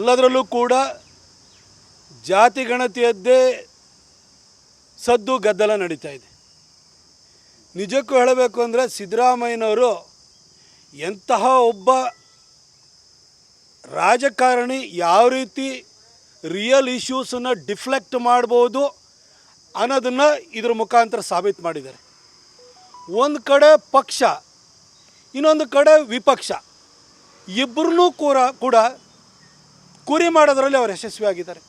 ಎಲ್ಲದರಲ್ಲೂ ಕೂಡ ಜಾತಿ ಗಣತಿಯದ್ದೇ ಸದ್ದು ಗದ್ದಲ ನಡೀತಾ ಇದೆ. ನಿಜಕ್ಕೂ ಹೇಳಬೇಕು ಅಂದರೆ ಸಿದ್ದರಾಮಯ್ಯನವರು ಎಂತಹ ಒಬ್ಬ ರಾಜಕಾರಣಿ ಯಾವ ರೀತಿ ರಿಯಲ್ ಇಶ್ಯೂಸನ್ನು ಡಿಫ್ಲೆಕ್ಟ್ ಮಾಡ್ಬೋದು ಅನ್ನೋದನ್ನು ಇದ್ರ ಮುಖಾಂತರ ಸಾಬೀತು ಮಾಡಿದ್ದಾರೆ. ಒಂದು ಕಡೆ ಪಕ್ಷ, ಇನ್ನೊಂದು ಕಡೆ ವಿಪಕ್ಷ ಇಬ್ಬರನ್ನೂ ಕೂಡ ಕೂಡ ಕುರಿ ಮಾಡೋದ್ರಲ್ಲಿ ಅವರು ಯಶಸ್ವಿಯಾಗಿದ್ದಾರೆ.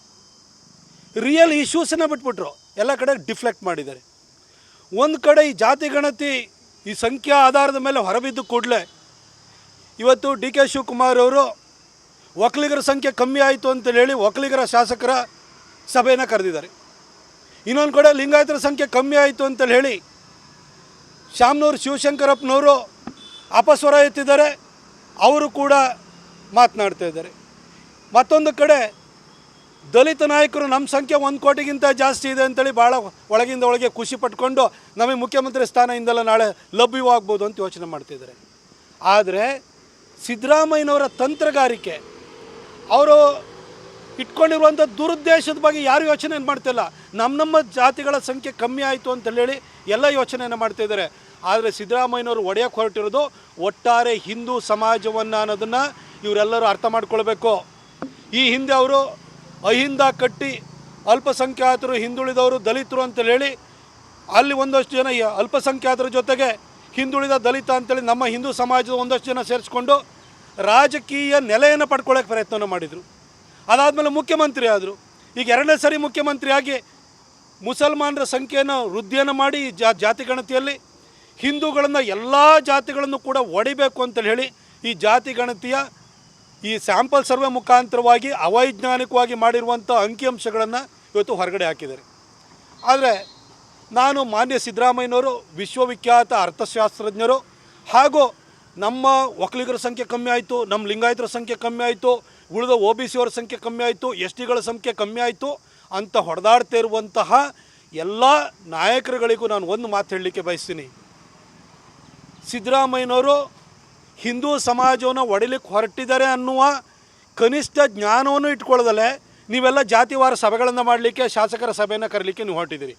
ರಿಯಲ್ ಇಶ್ಯೂಸನ್ನು ಬಿಟ್ಬಿಟ್ರು. ಎಲ್ಲ ಕಡೆ ಡಿಫ್ಲೆಕ್ಟ್ ಮಾಡಿದ್ದಾರೆ. ಒಂದು ಕಡೆ ಈ ಜಾತಿ ಗಣತಿ, ಈ ಸಂಖ್ಯಾ ಆಧಾರದ ಮೇಲೆ ಹೊರಬಿದ್ದು ಕೂಡಲೇ ಇವತ್ತು ಡಿ ಕೆ ಶಿವಕುಮಾರ್ ಅವರು ಒಕ್ಕಲಿಗರ ಸಂಖ್ಯೆ ಕಮ್ಮಿ ಆಯಿತು ಅಂತ ಹೇಳಿ ಒಕ್ಕಲಿಗರ ಶಾಸಕರ ಸಭೆಯನ್ನು ಕರೆದಿದ್ದಾರೆ. ಇನ್ನೊಂದು ಕಡೆ ಲಿಂಗಾಯತರ ಸಂಖ್ಯೆ ಕಮ್ಮಿ ಆಯಿತು ಅಂತೇಳಿ ಹೇಳಿ ಶ್ಯಾಮ್ನೂರು ಶಿವಶಂಕರಪ್ಪನವರು ಅಪಸ್ವರ ಎತ್ತಿದ್ದಾರೆ. ಅವರು ಕೂಡ ಮಾತನಾಡ್ತಾ ಇದ್ದಾರೆ. ಮತ್ತೊಂದು ಕಡೆ ದಲಿತ ನಾಯಕರು ನಮ್ಮ ಸಂಖ್ಯೆ ಒಂದು ಕೋಟಿಗಿಂತ ಜಾಸ್ತಿ ಇದೆ ಅಂತೇಳಿ ಭಾಳ ಒಳಗಿಂದ ಒಳಗೆ ಖುಷಿ ಪಟ್ಕೊಂಡು ನಮಗೆ ಮುಖ್ಯಮಂತ್ರಿ ಸ್ಥಾನದಿಂದಲ್ಲ ನಾಳೆ ಲಭ್ಯವಾಗ್ಬೋದು ಅಂತ ಯೋಚನೆ ಮಾಡ್ತಿದ್ದಾರೆ. ಆದರೆ ಸಿದ್ದರಾಮಯ್ಯನವರ ತಂತ್ರಗಾರಿಕೆ, ಅವರು ಇಟ್ಕೊಂಡಿರುವಂಥ ದುರುದ್ದೇಶದ ಬಗ್ಗೆ ಯಾರು ಯೋಚನೆ ಮಾಡ್ತಿಲ್ಲ. ನಮ್ಮ ನಮ್ಮ ಜಾತಿಗಳ ಸಂಖ್ಯೆ ಕಮ್ಮಿ ಆಯಿತು ಅಂತ ಹೇಳಿ ಎಲ್ಲ ಯೋಚನೆಯನ್ನು ಮಾಡ್ತಿದ್ದಾರೆ. ಆದರೆ ಸಿದ್ದರಾಮಯ್ಯನವರು ಒಡೆಯಕ್ಕೆ ಹೊರಟಿರೋದು ಒಟ್ಟಾರೆ ಹಿಂದೂ ಸಮಾಜವನ್ನು ಅನ್ನೋದನ್ನು ಇವರೆಲ್ಲರೂ ಅರ್ಥ ಮಾಡ್ಕೊಳ್ಬೇಕು. ಈ ಹಿಂದೆ ಅವರು ಅಹಿಂದ ಕಟ್ಟಿ ಅಲ್ಪಸಂಖ್ಯಾತರು ಹಿಂದುಳಿದವರು ದಲಿತರು ಅಂತ ಹೇಳಿ, ಅಲ್ಲಿ ಒಂದಷ್ಟು ಜನ ಅಲ್ಪಸಂಖ್ಯಾತರ ಜೊತೆಗೆ ಹಿಂದುಳಿದ ದಲಿತ ಅಂತೇಳಿ ನಮ್ಮ ಹಿಂದೂ ಸಮಾಜದ ಒಂದಷ್ಟು ಜನ ಸೇರಿಸ್ಕೊಂಡು ರಾಜಕೀಯ ನೆಲೆಯನ್ನು ಪಡ್ಕೊಳ್ಳೋಕೆ ಪ್ರಯತ್ನ ಮಾಡಿದರು. ಅದಾದಮೇಲೆ ಮುಖ್ಯಮಂತ್ರಿ ಆದರು. ಈಗ ಎರಡನೇ ಸರಿ ಮುಖ್ಯಮಂತ್ರಿಯಾಗಿ ಮುಸಲ್ಮಾನರ ಸಂಖ್ಯೆಯನ್ನು ವೃದ್ಧಿಯನ್ನು ಮಾಡಿ ಜಾ, ಜಾತಿ ಗಣತಿಯಲ್ಲಿ ಹಿಂದೂಗಳನ್ನು ಎಲ್ಲ ಜಾತಿಗಳನ್ನು ಕೂಡ ಒಡಿಬೇಕು ಅಂತೇಳಿ ಹೇಳಿ ಈ ಜಾತಿ ಗಣತಿಯ ಈ ಸ್ಯಾಂಪಲ್ ಸರ್ವೆ ಮುಖಾಂತರವಾಗಿ ಅವೈಜ್ಞಾನಿಕವಾಗಿ ಮಾಡಿರುವಂಥ ಅಂಕಿಅಂಶಗಳನ್ನು ಇವತ್ತು ಹೊರಗಡೆ ಹಾಕಿದ್ದಾರೆ. ಆದರೆ ನಾನು ಮಾನ್ಯ ಸಿದ್ದರಾಮಯ್ಯನವರು, ವಿಶ್ವವಿಖ್ಯಾತ ಅರ್ಥಶಾಸ್ತ್ರಜ್ಞರು ಹಾಗೂ ನಮ್ಮ ಒಕ್ಕಲಿಗರ ಸಂಖ್ಯೆ ಕಮ್ಮಿ ಆಯಿತು, ನಮ್ಮ ಲಿಂಗಾಯತರ ಸಂಖ್ಯೆ ಕಮ್ಮಿ ಆಯಿತು, ಉಳಿದ ಒ ಬಿ ಸಿಯವರ ಸಂಖ್ಯೆ ಕಮ್ಮಿ ಆಯಿತು, ಎಸ್ ಟಿಗಳ ಸಂಖ್ಯೆ ಕಮ್ಮಿ ಆಯಿತು ಅಂತ ಹೊಡೆದಾಡ್ತಾ ಇರುವಂತಹ ಎಲ್ಲ ನಾಯಕರುಗಳಿಗೂ ನಾನು ಒಂದು ಮಾತು ಹೇಳಲಿಕ್ಕೆ ಬಯಸ್ತೀನಿ. ಸಿದ್ದರಾಮಯ್ಯನವರು ಹಿಂದೂ ಸಮಾಜವನ್ನು ಒಡಿಲಿಕ್ಕೆ ಹೊರಟಿದ್ದಾರೆ ಅನ್ನುವ ಕನಿಷ್ಠ ಜ್ಞಾನವನ್ನು ಇಟ್ಕೊಳ್ಳದಲ್ಲೇ ನೀವೆಲ್ಲ ಜಾತಿವಾರ ಸಭೆಗಳನ್ನು ಮಾಡಲಿಕ್ಕೆ ಶಾಸಕರ ಸಭೆಯನ್ನು ಕರೀಲಿಕ್ಕೆ ನೀವು ಹೊರಟಿದ್ದೀರಿ.